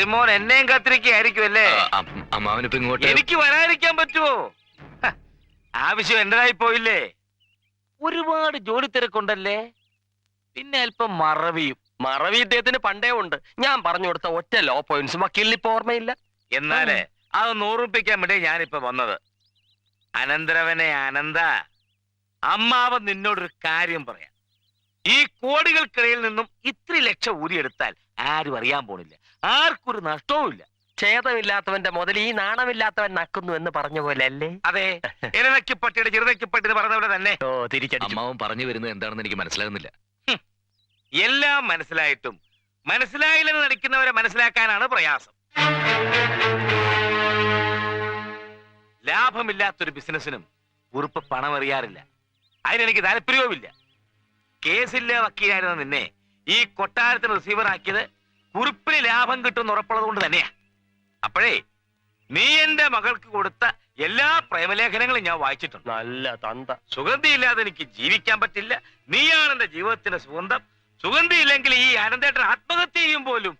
മരുമോൻ എന്നെയും കത്തിരിക്കായിരിക്കും അല്ലേ? അമ്മാവനിപ്പോ ഇങ്ങോട്ട് എനിക്ക് വരാതിരിക്കാൻ പറ്റുമോ? ആവശ്യം എന്റേതായി പോയില്ലേ? ഒരുപാട് ജോലി തിരക്കുണ്ടല്ലേ? പിന്നെ അല്പം മറവിയും. മറവി ഇദ്ദേഹത്തിന് പണ്ടേ ഉണ്ട്. ഞാൻ പറഞ്ഞു കൊടുത്ത ഒറ്റ ലോ പോയിന്റ്സും വക്കീലിന് ഇപ്പൊ ഓർമ്മയില്ല. എന്നാലേ അത് നൂറുപ്പിക്കാൻ വേണ്ടി ഞാനിപ്പോ വന്നത്. അനന്തരവനെ അനന്ത അമ്മാവൻ നിന്നോടൊരു കാര്യം പറയാം. ഈ കോടികൾക്കിടയിൽ നിന്നും ഇത്ര ലക്ഷം ഊരിയെടുത്താൽ ആരും അറിയാൻ പോണില്ല. ആർക്കൊരു നഷ്ടവുമില്ല. ഛേദമില്ലാത്തവന്റെ മുതൽ ഈ നാണമില്ലാത്തവൻ നക്കുന്നു എന്ന് പറഞ്ഞ പോലെ അല്ലേ അതെ ഇരനക്കിപ്പട്ടിയുടെ ചെറുതക്കിപ്പട്ടി പറഞ്ഞ പോലെ തന്നെ. ഓ തിരിച്ചു അമ്മാവൻ പറഞ്ഞു വരുന്നത് എന്താണെന്ന് എനിക്ക് മനസ്സിലാകുന്നില്ല. എല്ലാം മനസ്സിലായിട്ടും മനസ്സിലായില്ലെന്ന് നടിക്കുന്നവരെ മനസ്സിലാക്കാനാണ് പ്രയാസം. ലാഭമില്ലാത്തൊരു ബിസിനസ്സിനും ഉറുപ്പ് പണം എറിയാറില്ല അതിനെനിക്ക് താല്പര്യവുമില്ല. കേസില്ല വക്കീലായിരുന്ന നിന്നെ ഈ കൊട്ടാരത്തിന് റിസീവർ ആക്കിയത് കുറിപ്പിന് ലാഭം കിട്ടുമെന്ന് ഉറപ്പുള്ളത് കൊണ്ട് തന്നെയാ. അപ്പോഴേ നീ എന്റെ മകൾക്ക് കൊടുത്ത എല്ലാ പ്രേമലേഖനങ്ങളും ഞാൻ വായിച്ചിട്ടുണ്ട്. നല്ല തന്ത. സുഗന്ധിയില്ലാതെ എനിക്ക് ജീവിക്കാൻ പറ്റില്ല. നീയാണ് എന്റെ ജീവിതത്തിന്റെ സുഗന്ധം. സുഗന്ധി ഇല്ലെങ്കിൽ ഈ അനന്തേട്ടൻ ആത്മഹത്യ ചെയ്യും പോലും.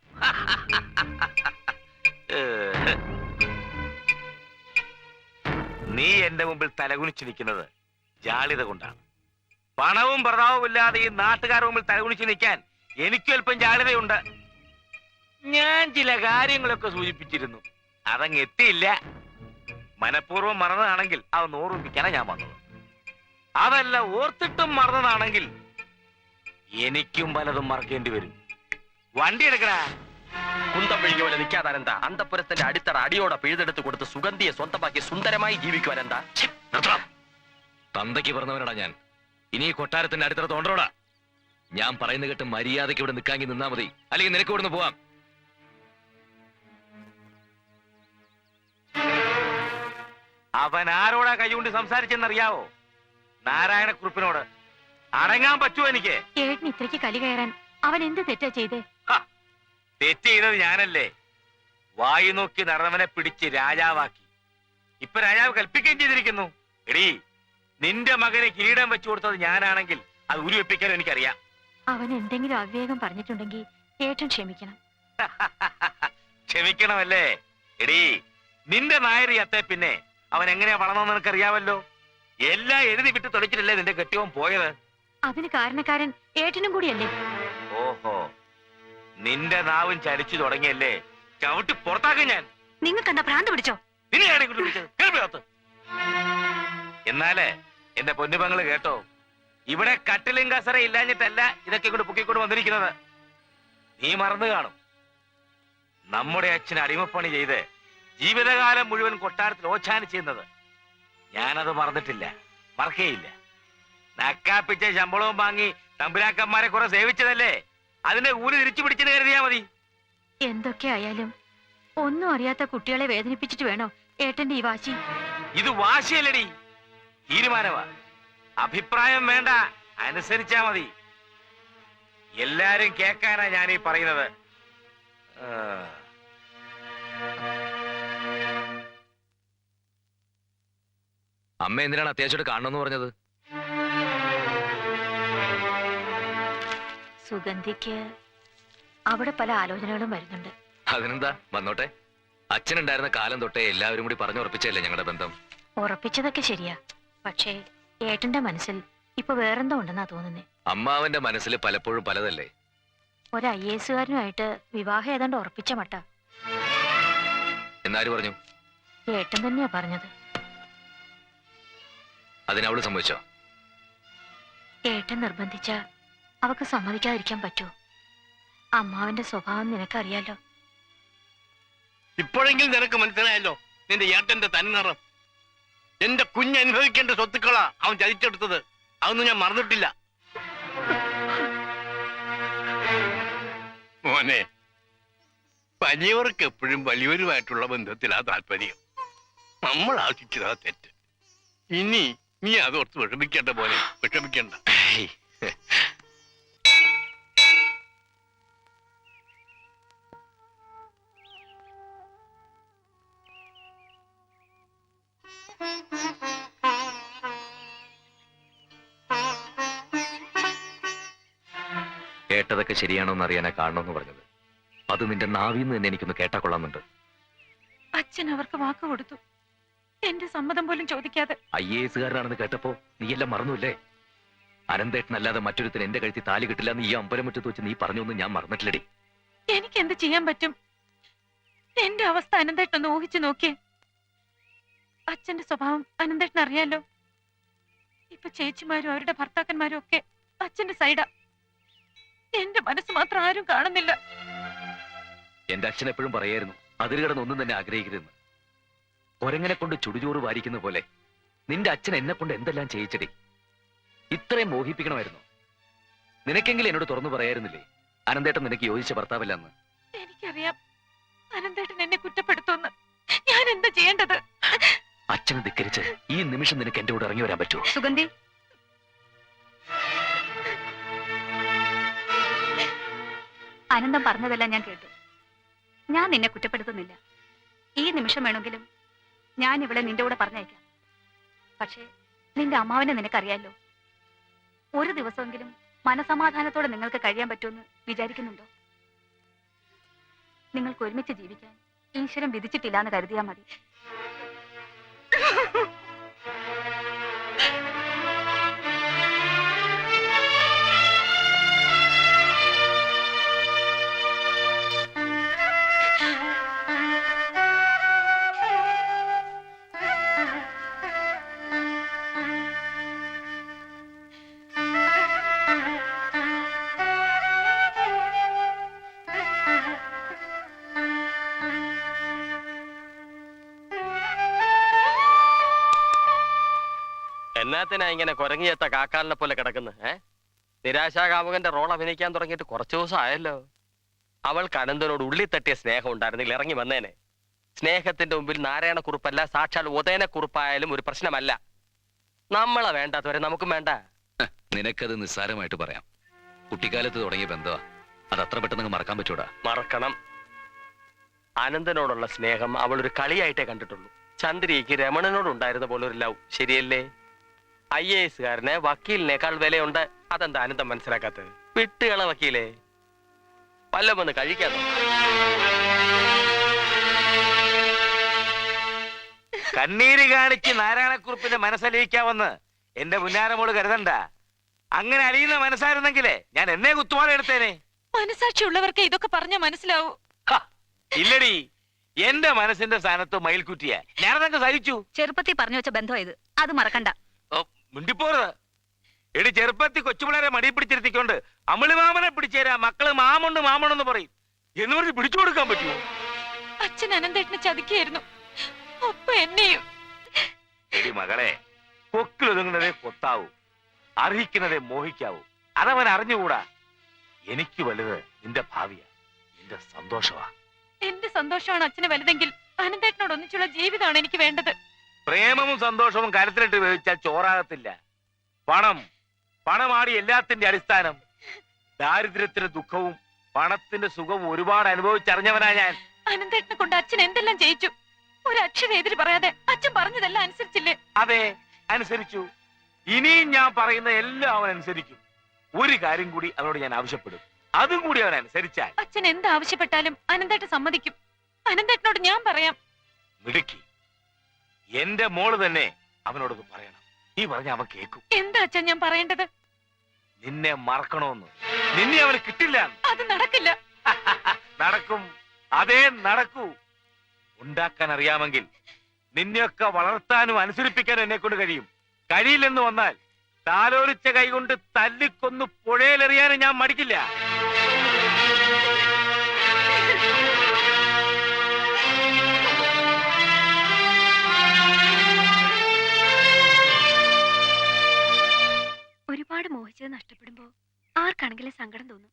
നീ എന്റെ മുമ്പിൽ തലകുനിച്ചിരിക്കുന്നത് ജാളിത കൊണ്ടാണ്. പണവും പ്രതാവും ഇല്ലാതെ ഈ നാട്ടുകാരുടെ മുമ്പിൽ തലകുനിച്ചു നിൽക്കാൻ എനിക്കും അല്പം ജാളിതയുണ്ട്. ഞാൻ ചില കാര്യങ്ങളൊക്കെ സൂചിപ്പിച്ചിരുന്നു. അതങ്ങ് എത്തിയില്ല. മനഃപൂർവം മറന്നതാണെങ്കിൽ അത് നോറുമ്പിക്കാനാണ് ഞാൻ വന്നത്. അതല്ല ഓർത്തിട്ടും മറന്നതാണെങ്കിൽ എനിക്കും പലതും മറക്കേണ്ടി വരും. വണ്ടി എടുക്കടാ. കുന്തം പോലെ നിൽക്കാതാനെന്താ അന്തപുരത്തിന്റെ അടിത്തറ അടിയോടെ പിഴുതെടുത്ത് കൊടുത്ത് സുഗന്ധിയെ സ്വന്തമാക്കി സുന്ദരമായി നിർത്തണം. തന്തയ്ക്ക് പറഞ്ഞവനടാ ഞാൻ. ഇനി കൊട്ടാരത്തിന്റെ അടിത്തറ തോണ്ടോടാ ഞാൻ പറയുന്ന കേട്ട് മര്യാദയ്ക്ക് ഇവിടെ നിൽക്കാമെങ്കിൽ നിന്നാ മതി. അല്ലെങ്കിൽ നിനക്ക് ഇവിടുന്ന് പോവാം. അവൻ ആരോടാ കൈകൊണ്ട് സംസാരിച്ചെന്നറിയാവോ? നാരായണക്കുറുപ്പിനോട് അടങ്ങാൻ പറ്റുമോ എനിക്ക്? ഏട്ടന് ഇത്രയ്ക്ക് കലി കയറാൻ അവൻ എന്ത് തെറ്റാ ചെയ്തേ? തെറ്റ് ചെയ്തത് ഞാനല്ലേ. വായു നോക്കി നടന്നവനെ പിടിച്ച് രാജാവാക്കി. ഇപ്പൊ രാജാവ് കൽപ്പിക്കുകയും ചെയ്തിരിക്കുന്നു. എടീ നിന്റെ മകനെ കിരീടം വെച്ചു കൊടുത്തത് ഞാനാണെങ്കിൽ അത് ഉരുവെപ്പിക്കാൻ എനിക്കറിയാം. അവൻ എന്തെങ്കിലും അവിവേകം പറഞ്ഞിട്ടുണ്ടെങ്കിൽ ഏട്ടൻ ക്ഷമിക്കണം. ക്ഷമിക്കണമല്ലേ? എടീ നിന്റെ നായരി അത്തെ പിന്നെ അവൻ എങ്ങനെയാ വളർന്നെന്ന് നിനക്കറിയാമല്ലോ? എല്ലാം എഴുതി വിട്ട് തെളിച്ചിട്ടല്ലേ നിന്റെ കെട്ടിയവൻ പോയത്? അതിന് കാരണക്കാരൻ ഏട്ടനും കൂടിയല്ലേ? ഓഹോ. നിന്റെ നാവും ചലിച്ചു തുടങ്ങിയല്ലേ? ചവിട്ടി പുറത്താക്കും ഞാൻ. നിങ്ങൾക്ക് എന്താ ഭ്രാന്ത് പിടിച്ചോ? നിന്നെ ആരെ കൊണ്ട് വിളിച്ചത് കേറി എന്നാലേ എന്റെ പൊന്നുപങ്ങൾ കേട്ടോ ഇവിടെ കട്ടിലും കസറ ഇല്ലാഞ്ഞിട്ടല്ല ഇതൊക്കെ ഇങ്ങോട്ട് പൊക്കിക്കൊണ്ട് വന്നിരിക്കുന്നത്. നീ മറന്നു കാണും. നമ്മുടെ അച്ഛൻ അടിമപ്പണി ചെയ്ത്. ജീവിതകാലം മുഴുവൻ കൊട്ടാരത്തിൽ ഓച്ചാനി ചെയ്യുന്നത്. ഞാനത് മറന്നിട്ടില്ല. മറക്കേയില്ല. നക്കാപ്പിച്ച ശമ്പളവും വാങ്ങി തമ്പുരാക്കന്മാരെ കുറെ സേവിച്ചതല്ലേ? അതിനെ ഊരി തിരിച്ചു പിടിച്ചെന്ന് കരുതിയാ മതി. എന്തൊക്കെ ആയാലും ഒന്നും അറിയാത്ത കുട്ടികളെ വേദനിപ്പിച്ചിട്ട് വേണോ ഏട്ടന്റെ ഈ വാശി? ഇത് വാശിയല്ലടി. തീരുമാനമാ. അഭിപ്രായം വേണ്ട അനുസരിച്ചാ മതി. എല്ലാരും കേക്കാനാ ഞാൻ ഈ പറയുന്നത്. ആ. അമ്മ എന്തിനാണ് അത്യാവശ്യമായിട്ട് കാണണമെന്ന് പറഞ്ഞത്? സുഗന്ധിക്ക് അവിടെ പല ആലോചനകളും വരുന്നുണ്ട്. അതിനെന്താ? വന്നോട്ടെ. അച്ഛനുണ്ടായിരുന്ന കാലം തൊട്ടേ എല്ലാവരും കൂടി പറഞ്ഞു ഉറപ്പിച്ചല്ലേ ഞങ്ങളുടെ ബന്ധം? ഉറപ്പിച്ചതൊക്കെ ശരിയാ. പക്ഷേ ഏട്ടന്റെ മനസ്സിൽ ഇപ്പൊ വേറെന്തോ ഉണ്ടെന്നാ തോന്നുന്നേ. അമ്മാവന്റെ മനസ്സിൽ പലപ്പോഴും പലതല്ലേ? ഒരു ഐ എസുകാരനുമായിട്ട് വിവാഹം ഏതാണ്ട് ഉറപ്പിച്ച മട്ട. എന്നാര് പറഞ്ഞു? ഏട്ടൻ തന്നെയാ പറഞ്ഞത്. അതിനവൾ സംഭവിച്ചോ ഏട്ടൻ നിർബന്ധിച്ച അവക്ക് സമ്മതിക്കാതിരിക്കാൻ പറ്റൂ. അമ്മാവന്റെ സ്വഭാവം നിനക്കറിയാലോ? ഇപ്പോഴെങ്കിലും നിനക്ക് മനസ്സിലായല്ലോ നിന്റെ ഏട്ടന്റെ തനിനിറം എന്റെ കുഞ്ഞ് അനുഭവിക്കേണ്ട സ്വത്തുക്കളാ അവൻ ചതിച്ചെടുത്തത്. അതൊന്നും ഞാൻ മറന്നിട്ടില്ല. മോനെ വലിയവർക്ക് എപ്പോഴും വലിയവരുമായിട്ടുള്ള ബന്ധത്തിലാ താല്പര്യം. നമ്മൾ ആശിച്ചതാ തെറ്റ്. ഇനി നീ അത് ഓർത്ത് വിഷമിക്കേണ്ട പോലെ വിഷമിക്കേണ്ട. കേട്ടതൊക്കെ ശരിയാണോ എന്ന് അറിയാനാ കാണണമെന്ന് പറഞ്ഞത്. അത് നിന്റെ നാവിന്ന് തന്നെ എനിക്കൊന്ന് കേട്ടാ കൊള്ളാമെന്നുണ്ട്. അച്ഛൻ അവർക്ക് വാക്ക് കൊടുത്തു. എന്റെ സമ്മതം പോലും ചോദിക്കാതെ. ഐ എ എസുകാരനാണെന്ന് കേട്ടപ്പോ നീയെല്ലാം മറന്നുല്ലേ? അനന്തേട്ടനല്ലാതെ മറ്റൊരുത്തിന് എന്റെ കഴുത്തി താലി കിട്ടില്ല എന്ന് ഈ അമ്പലമുറ്റത്ത് വെച്ച് നീ പറഞ്ഞൊന്നും ഞാൻ മറന്നിട്ടില്ലടി. എനിക്ക് എന്ത് ചെയ്യാൻ പറ്റും? എന്റെ അവസ്ഥ അനന്തേട്ടൊന്ന് ഊഹിച്ചു നോക്കിയേ. അച്ഛന്റെ സ്വഭാവം അനന്തേട്ടൻ അറിയാലോ ഇപ്പൊ ചേച്ചിമാരും അവരുടെ ഭർത്താക്കന്മാരും ഒക്കെ അച്ഛന്റെ സൈഡാ. എന്റെ മനസ്സ് മാത്രം ആരും കാണുന്നില്ല. എന്റെ അച്ഛൻ എപ്പോഴും പറയായിരുന്നു അതിൽ കിടന്ന് ഒന്നും തന്നെ ആഗ്രഹിക്കരുതെന്ന്. കൊരങ്ങനെ കൊണ്ട് ചുടുചോറ് വാരിക്കുന്ന പോലെ നിന്റെ അച്ഛൻ എന്നെ കൊണ്ട് എന്തെല്ലാം ചെയ്യിച്ചടി? ഇത്രയും മോഹിപ്പിക്കണമായിരുന്നു. നിനക്കെങ്കിലും എന്നോട് തുറന്നു പറയായിരുന്നില്ലേ? അനന്തേട്ടൻ നിനക്ക് യോജിച്ച ഭർത്താവല്ല എന്ന് എനിക്കറിയാം അനന്തേട്ടൻ എന്നെ കുറ്റപ്പെടുത്തുമെന്ന്. ഞാൻ എന്താ ചെയ്യേണ്ടത്? അച്ഛനെ ധിക്കരിച്ച് ഈ നിമിഷം നിനക്ക് എന്റെ കൂടെ ഇറങ്ങി വരാൻ പറ്റുമോ? സുഗന്ധി. അനന്തം പറഞ്ഞതെല്ലാം ഞാൻ കേട്ടു. ഞാൻ നിന്നെ കുറ്റപ്പെടുത്തുന്നില്ല. ഈ നിമിഷം വേണമെങ്കിലും ഞാൻ ഇവിടെ നിന്റെ കൂടെ പറഞ്ഞയക്കാം. പക്ഷേ നിന്റെ അമ്മാവനെ നിനക്കറിയാലോ? ഒരു ദിവസമെങ്കിലും മനസമാധാനത്തോടെ നിങ്ങൾക്ക് കഴിയാൻ പറ്റുമെന്ന് വിചാരിക്കുന്നുണ്ടോ? നിങ്ങൾക്ക് ഒരുമിച്ച് ജീവിക്കാൻ ഈശ്വരൻ വിധിച്ചിട്ടില്ല എന്ന് കരുതിയാൽ മതി. എന്നാത്തിനാ ഇങ്ങനെ കുരങ്ങിയത്ത കാക്കാലിനെ പോലെ കിടക്കുന്നത് ഏ? നിരാശാകാമുകന്റെ റോൾ അഭിനയിക്കാൻ തുടങ്ങിയിട്ട് കുറച്ചു ദിവസം ആയല്ലോ അവൾക്ക് അനന്തനോട് ഉള്ളി തട്ടിയ സ്നേഹം ഉണ്ടായിരുന്നെങ്കിൽ ഇറങ്ങി വന്നേനെ. സ്നേഹത്തിന്റെ മുമ്പിൽ നാരായണക്കുറുപ്പല്ല സാക്ഷാൽ ഉദയനക്കുറുപ്പായാലും ഒരു പ്രശ്നമല്ല. നമ്മളെ വേണ്ടാത്തവരെ നമുക്കും വേണ്ട. നിനക്കത് നിസ്സാരമായിട്ട് പറയാം. കുട്ടിക്കാലത്ത് തുടങ്ങിയ ബന്ധമാ അത് അത്ര പെട്ടെന്ന് മറക്കാൻ പറ്റൂടാ. മറക്കണം. അനന്തനോടുള്ള സ്നേഹം അവൾ ഒരു കളിയായിട്ടേ കണ്ടിട്ടുള്ളൂ. ചന്ദ്രിക്ക് രമണനോടുണ്ടായിരുന്ന പോലെ ഒരു ലവ്. ശരിയല്ലേ? ഐ എ എസുകാരന് വക്കീലിനേക്കാൾ വിലയുണ്ട്. അതെന്താ അനന്തം മനസ്സിലാക്കാത്തത്. വിട്ടുകള വക്കീലേ. വല്ലതും വന്ന് കഴിക്കാം കണ്ണീര് കാണിച്ച് നാരായണക്കുറിപ്പിന്റെ മനസ്സലിയിക്കാവെന്ന് എന്റെ മുന്നാരമോട് കരുതണ്ട. അങ്ങനെ അലിയുന്ന മനസ്സായിരുന്നെങ്കിലേ ഞാൻ എന്നെ കുത്തുവാള എടുത്തേനെ. മനസാക്ഷി ഉള്ളവർക്ക് ഇതൊക്കെ പറഞ്ഞ മനസ്സിലാവൂ. ഇല്ലടി. എന്റെ മനസ്സിന്റെ സ്ഥാനത്ത് മയിൽക്കുറ്റിയ. ഞാനതൊക്കെ സഹിച്ചു. ചെറുപ്പത്തിൽ പറഞ്ഞു വെച്ച ബന്ധമായത് അത് മറക്കണ്ട. എടി ചെറുപ്പത്തിൽ കൊച്ചുപിള്ളേരെ മടി പിടിച്ചിരുത്തിക്കൊണ്ട് അമിളിമാമനെ പിടിച്ചേരാ. മക്കൾ മാമുണ്ട് മാമണെന്ന് പറയും. എന്ന് പറഞ്ഞ് പിടിച്ചു കൊടുക്കാൻ പറ്റുമോ? അച്ഛൻ അനന്തേട്ടനെ ചതിക്കായിരുന്നു. ഒപ്പം എന്നെയും. എടി മകളെ കൊക്കിലൊതുങ്ങുന്നതേ കൊത്താവൂ. അർഹിക്കുന്നതേ മോഹിക്കാവൂ. അതവൻ അറിഞ്ഞുകൂടാ. എനിക്ക് വലുത് നിന്റെ ഭാവിയാ. നിന്റെ സന്തോഷമാ. എന്റെ സന്തോഷമാണ് അച്ഛന് വലുതെങ്കിൽ അനന്തേട്ടനോട് ഒന്നിച്ചുള്ള ജീവിതമാണ് എനിക്ക് വേണ്ടത്. പ്രേമവും സന്തോഷവും കരുത്തിലിട്ട് ഉപയോഗിച്ചാൽ ചോറാകത്തില്ല. പണം പണമാണ് എല്ലാത്തിന്റെ അടിസ്ഥാനം. ദാരിദ്ര്യത്തിന്റെ ദുഃഖവും പണത്തിന്റെ സുഖവും ഒരുപാട് അനുഭവിച്ചറിഞ്ഞവനാ ഞാൻ. അനന്തേട്ടനെ കൊണ്ട് അച്ഛൻ എന്തെല്ലാം ചെയ്യിച്ചു? ഒരു അക്ഷരം എതിര് പറയാതെ അച്ഛൻ പറഞ്ഞതെല്ലാം അനുസരിച്ചില്ലേ? അതെ അനുസരിച്ചു. ഇനിയും ഞാൻ പറയുന്ന എല്ലാം അവൻ അനുസരിക്കും. ഒരു കാര്യം കൂടി അവനോട് ഞാൻ ആവശ്യപ്പെടും. അതും കൂടി അവൻ അനുസരിച്ചാൽ. അച്ഛൻ എന്താവശ്യപ്പെട്ടാലും അനന്തേട്ടൻ സമ്മതിക്കും. അനന്തേട്ടനോട് ഞാൻ പറയാം. മിടുക്കി. എന്റെ മോൾ തന്നെ അവനോട് പറയണം. നീ പറഞ്ഞ അവൻ കേക്കും എന്താ അച്ഛൻ ഞാൻ പറയേണ്ടത്? നിന്നെ മറക്കണോന്ന്. നിന്നെ അവന് കിട്ടില്ല അത് നടക്കില്ല. നടക്കും. അതേ നടക്കൂ. ഉണ്ടാക്കാൻ അറിയാമെങ്കിൽ നിന്നെയൊക്കെ വളർത്താനും അനുസരിപ്പിക്കാനും എന്നെ കൊണ്ട് കഴിയും. കഴിയില്ലെന്ന് വന്നാൽ താലോലിച്ച കൈകൊണ്ട് തല്ലിക്കൊന്ന് പുഴയിലെറിയാനും ഞാൻ മടിക്കില്ല. ഒരുപാട് മോഹിച്ചത് നഷ്ടപ്പെടുമ്പോ ആർക്കാണെങ്കിലും സങ്കടം തോന്നും.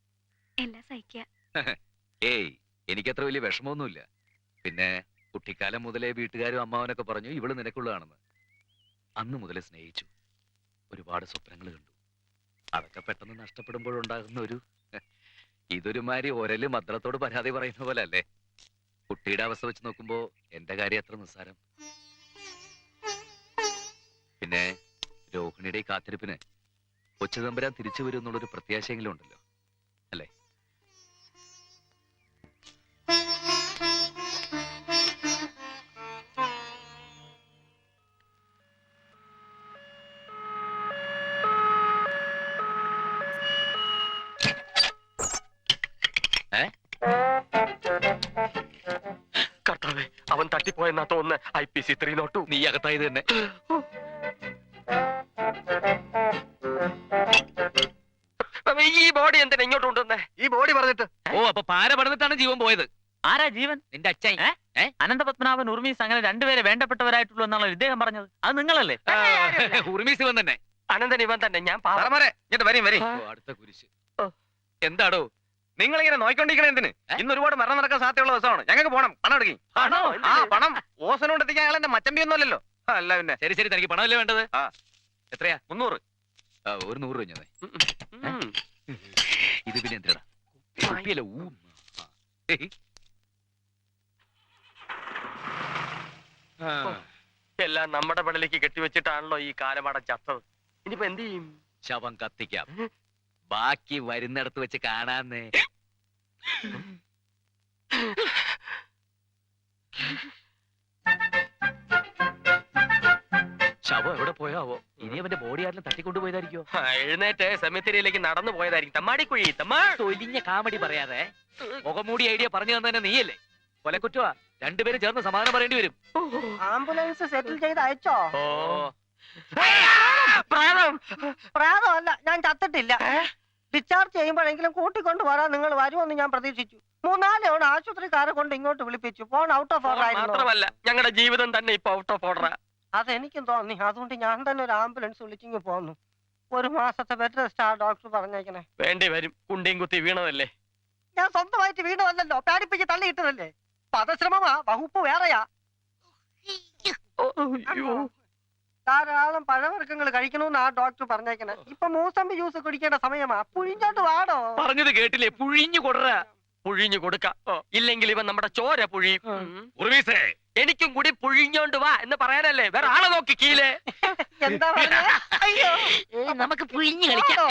എല്ലാം സഹിക്കുക ഏയ് എനിക്കത്ര വലിയ വിഷമമൊന്നുമില്ല. പിന്നെ കുട്ടിക്കാലം മുതലേ വീട്ടുകാരും അമ്മാവനൊക്കെ പറഞ്ഞു ഇവൾ നിനക്കുള്ളതാണെന്ന് അന്ന് മുതലേ സ്നേഹിച്ചു. ഒരുപാട് സ്വപ്നങ്ങൾ കണ്ടു. അതൊക്കെ പെട്ടെന്ന് നഷ്ടപ്പെടുമ്പോഴുണ്ടാകുന്ന ഒരു ഇതൊരു മാതിരി ഒരൽ മദ്രത്തോട് പരാതി പറയുന്ന പോലെ അല്ലേ കുട്ടിയുടെ അവസ്ഥ വെച്ച് നോക്കുമ്പോ എന്റെ കാര്യം അത്ര നിസ്സാരം. പിന്നെ രോഹിണിയുടെ കാത്തിരിപ്പിന് കൊച്ചുതമ്പുരാൻ തിരിച്ചു വരും എന്നുള്ളൊരു പ്രത്യാശയെങ്കിലും ഉണ്ടല്ലോ. അല്ലേ? കർത്താവേ അവൻ തട്ടിപ്പോയെന്നാ തോന്നുന്ന. I P C three nought. നീ അകത്തായത് തന്നെ. ബോഡി എന്തിനാ ഇങ്ങോട്ട് കൊണ്ടുവന്നേ? ഈ ബോഡി പറഞ്ഞിട്ട്. ഓ അപ്പൊ പാര പടന്നിട്ടാണ് ജീവൻ പോയത്. ആരാ ജീവൻ? നിന്റെ അച്ഛൻ? അനന്തപത്മനാഭൻ ഉർമീസ് അങ്ങനെ രണ്ടുപേരെ വേണ്ടപ്പെട്ടവരായിട്ടുള്ളൂ എന്നാണ് ഇദ്ദേഹം പറഞ്ഞത്. അത് നിങ്ങളല്ലേ? ഉർമീസ് ഇവൻ തന്നെ. അനന്തൻ ഇവൻ തന്നെ. ഞാൻ വരും വരും. ഓ, അടുത്ത കുരിശ്. എന്താടോ? നിങ്ങൾ ഇങ്ങനെ നോയിക്കൊണ്ടിരിക്കണേ എന്തിന്? ഇന്ന് ഒരുപാട് മരണം നടക്കാൻ സാധ്യതയുള്ള ദിവസമാണ്. ഞങ്ങൾക്ക് പോണം പണം എടുക്കി? ആ പണം. ഓസനം കൊണ്ട് എത്തിക്കാൻ അയാൾ എന്റെ മച്ചമ്പി ഒന്നുമല്ലല്ലോ അല്ല പിന്നെ. ശരി ശരി തനിക്ക് പണമല്ലേ വേണ്ടത്? ആ. എത്രയാ? മുന്നൂറ്. ആ, ഒരു നൂറ് രൂപ ഞാൻ. ഇത് പിന്നെ എന്തിനാ കുപ്പിയല്ല ഊ. എല്ലാം നമ്മുടെ പടലേക്ക് കെട്ടിവെച്ചിട്ടാണല്ലോ ഈ കാലമട ചത്തത്. ഇനിയിപ്പോ എന്ത് ചെയ്യും? ശവം കത്തിക്കാം. ബാക്കി വരുന്നിടത്ത് വെച്ച് കാണാന്നേ. ശവം എവിടെ പോയാവോ? ഇനി അവന്റെ ബോഡി ആരിലും തട്ടിക്കൊണ്ടുപോയതായിരിക്കോ ആ, എഴുന്നേറ്റ് സെമിത്തേരിയിലേക്ക് നടന്നു പോയതായിരിക്കും. തമ്മാടിക്കുഴി തമ്മാ. തൊലിഞ്ഞ കാമഡി പറയാതെ മുഖമൂടി ഐഡിയ പറഞ്ഞു തന്നെ നീയല്ലേ? കൊലക്കുറ്റവാ. രണ്ടുപേരും ചേർന്ന് സമാധാനം പറയേണ്ടി വരും. ആംബുലൻസ് സെറ്റിൽ ചെയ്ത് അയച്ചോ? ഓ. പ്രാതം. പ്രാതമല്ല ഞാൻ ചത്തിട്ടില്ല. ഡിസ്ചാർജ് ചെയ്യുമ്പോഴെങ്കിലും കൂട്ടിക്കൊണ്ട് വരാൻ നിങ്ങൾ വരുമെന്ന് ഞാൻ പ്രതീക്ഷിച്ചു. മൂന്നാലോട് ആശുപത്രിക്കാരെ കൊണ്ട് ഇങ്ങോട്ട് വിളിപ്പിച്ചു. ഫോൺ ഔട്ട് ഓഫ് ഓർഡർ ആയിരുന്നു. മാത്രമല്ല ഞങ്ങളുടെ ജീവിതം തന്നെ ഇപ്പൊ ഔട്ട് ഓഫ് ഓർഡറാ അതെനിക്കും തോന്നി അതുകൊണ്ട് ഞാൻ തന്നെ ഒരു ആംബുലൻസ് വിളിച്ചിങ്ങ് പോന്നു. ഒരു മാസത്തെ ബെഡ് സ്റ്റാർ ആ ഡോക്ടർ പറഞ്ഞേക്കണേ. വേണ്ടി വരും. കുണ്ടിയും കുത്തി വീണതല്ലേ? ഞാൻ സ്വന്തമായിട്ട് വീണതല്ലോ പാടിപ്പിച്ച് തള്ളിയിട്ടതല്ലേ? പദശ്രമമാ. വകുപ്പ് വേറെയാ. ധാരാളം പഴവർഗങ്ങൾ കഴിക്കണമെന്ന് ആ ഡോക്ടർ പറഞ്ഞേക്കണേ. ഇപ്പൊ മൂസമ്പി ജ്യൂസ് കുടിക്കേണ്ട സമയമാ. പുഴിഞ്ഞോട്ട് വാടോ? പറഞ്ഞത് കേട്ടില്ലേ? പുഴിഞ്ഞു കൊടുറ. പുഴിഞ്ഞു കൊടുക്ക. ഇല്ലെങ്കിൽ ഇവ നമ്മുടെ ചോര പുഴി ഉറുമീസേ എനിക്കും കൂടി പുഴിഞ്ഞോണ്ട് വാ എന്ന് പറയാനല്ലേ? വേറെ ആളെ നോക്കി കീലേ. എന്താ നമുക്ക് പുഴിഞ്ഞു വാടോ.